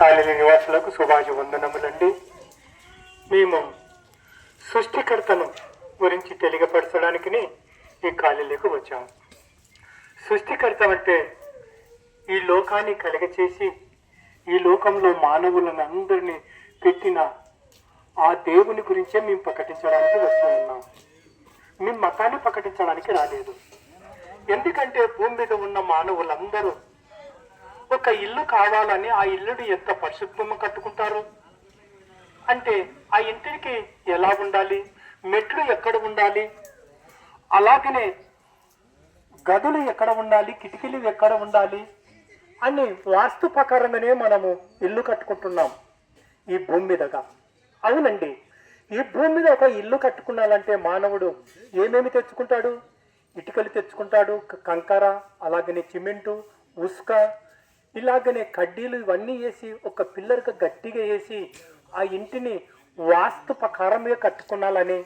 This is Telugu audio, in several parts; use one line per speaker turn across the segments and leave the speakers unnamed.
కాలనీ నివాసులకు శుభాజ వందనములండి. మేము సృష్టికర్తను గురించి తెలియపరచడానికి ఈ కాలనీలకు వచ్చాము సృష్టికర్త అంటే ఈ లోకాన్ని కలగచేసి ఈ లోకంలో మానవులను అందరినీ పెట్టిన ఆ దేవుని గురించే మేము ప్రకటించడానికి వస్తూ ఉన్నాం. మేము మతాన్ని ప్రకటించడానికి రాలేదు. ఎందుకంటే భూమి మీద ఉన్న మానవులందరూ ఒక ఇల్లు కావాలని ఆ ఇల్లుని ఎంత పరిశుభ్రంగా కట్టుకుంటారు? అంటే ఆ ఇంటికి ఎలా ఉండాలి? మెట్లు ఎక్కడ ఉండాలి? అలాగనే గదులు ఎక్కడ ఉండాలి? కిటికీలు ఎక్కడ ఉండాలి? అని వాస్తు ప్రకారంగానే మనము ఇల్లు కట్టుకుంటున్నాం ఈ భూమి మీదగా. అవునండి. ఈ భూమి మీద ఒక ఇల్లు కట్టుకున్నాలంటే మానవుడు ఏమేమి తెచ్చుకుంటాడు? ఇటుకలు తెచ్చుకుంటాడు కంకర అలాగనే సిమెంటు ఉసుక ఇలాగనే కడ్డీలు ఇవన్నీ వేసి ఒక పిల్లర్గా గట్టిగా వేసి ఆ ఇంటిని వాస్తు ప్రకారమే కట్టుకున్నాలని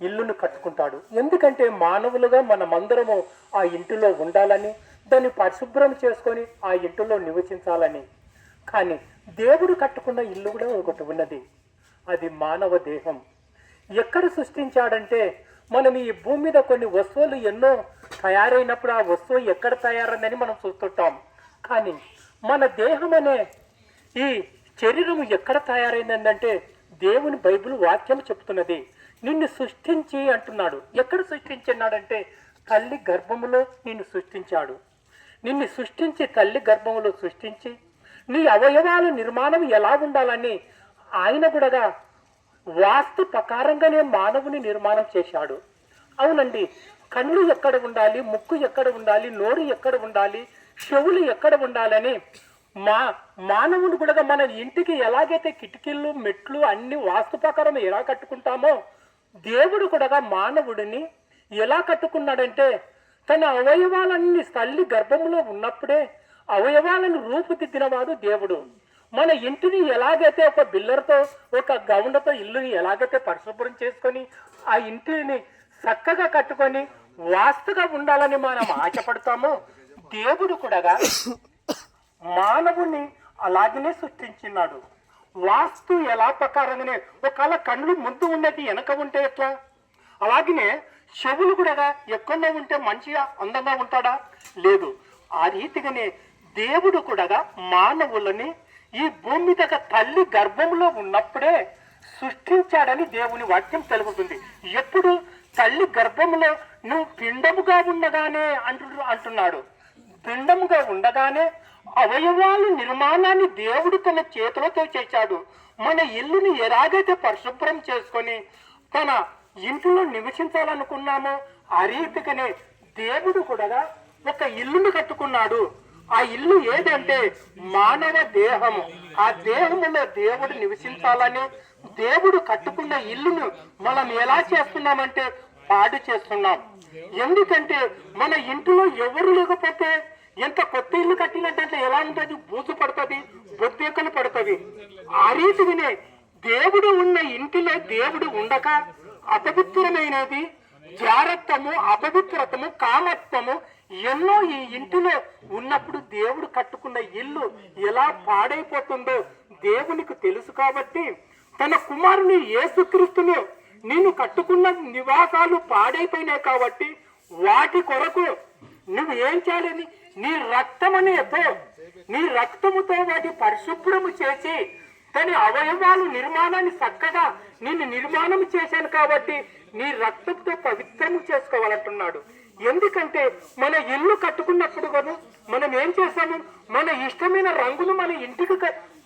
ఇల్లును కట్టుకుంటాడు. ఎందుకంటే మానవులుగా మనమందరము ఆ ఇంటిలో ఉండాలని దాన్ని పరిశుభ్రం చేసుకొని ఆ ఇంటిలో నివసించాలని. కానీ దేవుడు కట్టుకున్న ఇల్లు కూడా ఒకటి ఉన్నది. అది మానవ దేహం. ఎక్కడ సృష్టించాడంటే మనం ఈ భూమి మీద కొన్ని వస్తువులు ఎన్నో తయారైనప్పుడు ఆ వస్తువు ఎక్కడ తయారైందని మనం చూస్తుంటాం. కానీ మన దేహం అనే ఈ శరీరం ఎక్కడ తయారైందంటే దేవుని బైబిల్ వాక్యం చెప్తున్నది. నిన్ను సృష్టించి అంటున్నాడు. ఎక్కడ సృష్టించినాడంటే తల్లి గర్భములో నిన్ను సృష్టించాడు. నిన్ను సృష్టించి తల్లి గర్భములో సృష్టించి నీ అవయవాల నిర్మాణం ఎలా ఉండాలని ఆయన కూడా వాస్తు ప్రకారంగానే మానవుని నిర్మాణం చేశాడు. అవునండి. కళ్ళు ఎక్కడ ఉండాలి? ముక్కు ఎక్కడ ఉండాలి? నోరు ఎక్కడ ఉండాలి? చెవులు ఎక్కడ ఉండాలని? మా మానవుడు కూడా మన ఇంటికి ఎలాగైతే కిటికీలు మెట్లు అన్ని వాస్తు ప్రకారం ఎలా కట్టుకుంటామో దేవుడు కూడా మానవుడిని ఎలా కట్టుకున్నాడంటే తన అవయవాలన్నీ తల్లి గర్భంలో ఉన్నప్పుడే అవయవాలను రూపుదిద్దినవాడు దేవుడు. మన ఇంటిని ఎలాగైతే ఒక బిల్లర్తో ఒక గౌండతో ఇల్లుని ఎలాగైతే పరిశుభ్రం చేసుకొని ఆ ఇంటిని చక్కగా కట్టుకొని వాస్తుగా ఉండాలని మనం ఆశపడతామో దేవుడు కూడా మానవుని అలాగనే సృష్టించినాడు. వాస్తు ఎలా ప్రకారంగానే ఒకవేళ కళ్ళు ముందు ఉన్నది వెనక ఉంటే ఎట్లా? అలాగనే చెవులు కూడా ఎక్కడో ఉంటే మంచిగా అందంగా ఉంటాడా? లేదు. ఆ రీతిగానే దేవుడు కూడా మానవులని ఈ భూమి మీద తల్లి గర్భంలో ఉన్నప్పుడే సృష్టించాడని దేవుని వాక్యం తెలుపుతుంది. ఎప్పుడు తల్లి గర్భంలో నువ్వు పిండముగా ఉండగానే అంటు అంటున్నాడు. పిండముగా ఉండగానే అవయవాలు నిర్మాణాన్ని దేవుడు తన చేతులతో చేశాడు. మన ఇల్లుని ఎలాగైతే పరిశుభ్రం చేసుకొని తన ఇంట్లో నివసించాలనుకున్నామో ఆ రీతిగానే దేవుడు కూడా ఒక ఇల్లును కట్టుకున్నాడు. ఆ ఇల్లు ఏదంటే మానవ దేహము. ఆ దేహములో దేవుడు నివసించాలని దేవుడు కట్టుకున్న ఇల్లును మనం ఎలా చేస్తున్నామంటే పాడు చేస్తున్నాం. ఎందుకంటే మన ఇంటిలో ఎవరు లేకపోతే ఎంత కొత్త ఇల్లు కట్టినట్టంటే ఎలా ఉంటుంది? బూజు పడుతుంది బొద్దేకలు పడుతుంది. ఆ రీతిగానే దేవుడు ఉన్న ఇంటిలో దేవుడు ఉండక అపవిత్రమైనది. జారత్వము అపవిత్రతము కామత్వము ఎన్నో ఈ ఇంటిలో ఉన్నప్పుడు దేవుడు కట్టుకున్న ఇల్లు ఎలా పాడైపోతుందో దేవునికి తెలుసు కాబట్టి తన కుమారుని యేసుక్రీస్తును నేను కట్టుకున్న నివాసాలు పాడైపోయినాయి కాబట్టి వాటి కొరకు నువ్వు ఏం చేయాలని నీ రక్తమనేతో నీ రక్తముతో వాటి పరిశుభ్రము చేసి తన అవయవాలు నిర్మాణాన్ని చక్కగా నిన్ను నిర్మాణం చేశాను కాబట్టి నీ రక్తంతో పవిత్రము చేసుకోవాలంటున్నాడు. ఎందుకంటే మన ఇల్లు కట్టుకున్నప్పుడు కూడా మనం ఏం చేస్తాము? మన ఇష్టమైన రంగులు మన ఇంటికి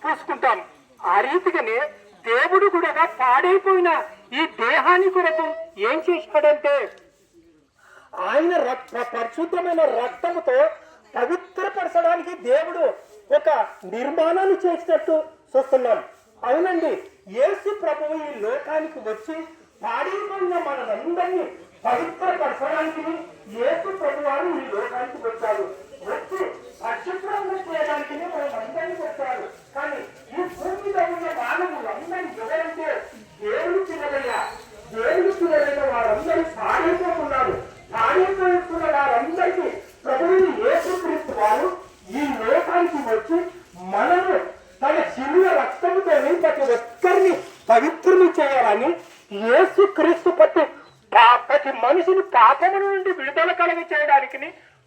పూసుకుంటాం ఆ రీతిగానే దేవుడు కూడా పాడైపోయిన ఈ దేహాన్ని కొరకు ఏం చేశాడంటే ఆయన రక్త పరిశుద్ధమైన రక్తముతో పవిత్రపరచడానికి దేవుడు ఒక నిర్మాణాన్ని చేసినట్టు చూస్తున్నాం. అవునండి యేసు ప్రభువు ఈ లోకానికి వచ్చి పాడైపోయిన మనందరినీ పవిత్రపరచడానికి యేసు ప్రభు వారు ఈ లోకానికి వచ్చారు. వచ్చి పరిశుభ్రంగా చేయడానికి మనందరినీ వచ్చారు. కానీ ఈ భూమి మీద ఉన్న మానవులందరూ ఎవరంటే దేవుడు పిల్లలయ్యా. దేవుడు పిల్లలైన వారందరూ పాడైపోతున్నారు తల్లి రక్తంతో ప్రతి ఒక్కరిని పవిత్రులు చేయాలని యేసు క్రీస్తు పట్టు ప్రతి మనిషిని పాపము నుండి విడుదల కలిగి చేయడానికి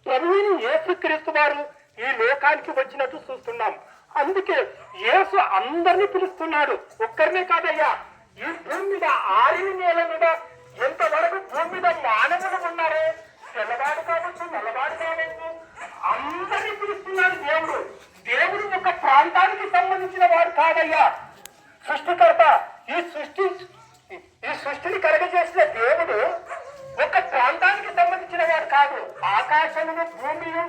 ప్రభువుని యేసు క్రీస్తు వారు ఈ లోకానికి వచ్చినట్టు చూస్తున్నాం. అందుకే యేసు అందరినీ పిలుస్తున్నాడు. ఒక్కరినే కాదయ్యా ఈ భూమి మీద ఆరిన నేల మీద ఎంతవరకు భూమి మీద మానవులు ఉన్నారో తెల్లవాడు కావచ్చు నల్లవాడు కావచ్చు అందరినీ పిలుస్తున్నాడు దేవుడు. యొక్క ఒక ప్రాంతానికి సంబంధించిన వాడు కాదయ్యా. సృష్టికర్త ఈ సృష్టి ఈ సృష్టిని కలగజేసిన దేవుడు ఒక ప్రాంతానికి సంబంధించిన వాడు కాదు. ఆకాశమును భూమిను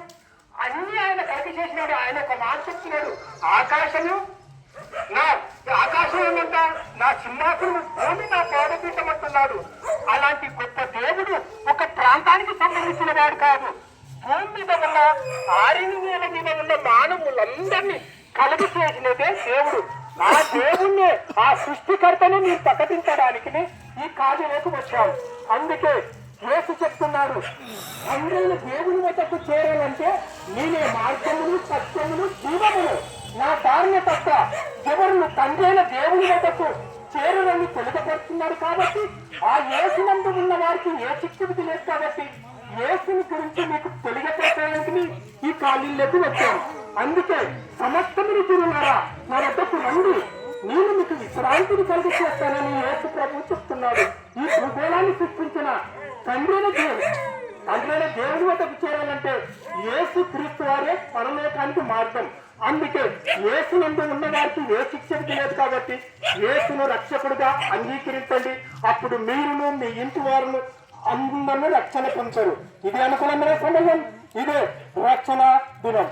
అన్ని ఆయన కలగజేసినాడు. ఆయన ఒక మాట చెప్తున్నాడు ఆకాశము నా ఆకాశం ఏమంట? నా సింహాసనం భూమి నా పాదపీఠం అంటున్నాడు. అలాంటి గొప్ప దేవుడు ఒక ప్రాంతానికి సంబంధించిన వాడు కాదు. భూమి మీద ఉన్న ఆరిని నేల మీద ఉన్న మానవులందరినీ కలుగు చేసినదే దేవుడు. ఆ దేవుణ్ణి ఆ సృష్టికర్తని మీరు ప్రకటించడానికి ఈ కార్యలోకి వచ్చాము అందుకే యేసు చెప్తున్నాడు అందరైన దేవుని వద్దకు చేరాలంటే నేనే మార్గములు సత్యములు జీవములు నా దారిని తప్ప ఎవరు తండ్రైన దేవుని వద్దకు చేరులని తెలుగపరుస్తున్నాడు కాబట్టి ఆ యేసునందు ఉన్న వారికి ఏ శిక్షకు లేదు కాబట్టి యేసుని గురించి మీకు తెలియచేయడానికి ఈ ఖాళీలకు వచ్చాను అందుకే సమస్తముని తిరుగులారా నా వద్దకు రండి. నేను మీకు విశ్రాంతిని కలిగి చేస్తానని యేసు ప్రభు చెప్తున్నాడు. ఈ భూగోళాన్ని సృష్టించిన తండ్రిన దేవుడు. తండ్రైన దేవుడి వద్దకు చేరాలంటే యేసు క్రీస్తు వారే పరలోకానికి మార్గం. అందుకే యేసునందు ఉన్న వారికి ఏ శిక్షకు లేదు కాబట్టి యేసును రక్షకుడుగా అంగీకరించండి. అప్పుడు మీరును మీ ఇంటి వారును అందరినీ రక్షణ పొందుతారు. ఇది అనుకూలమైన సమయం. ఇదే రక్షణ దినం.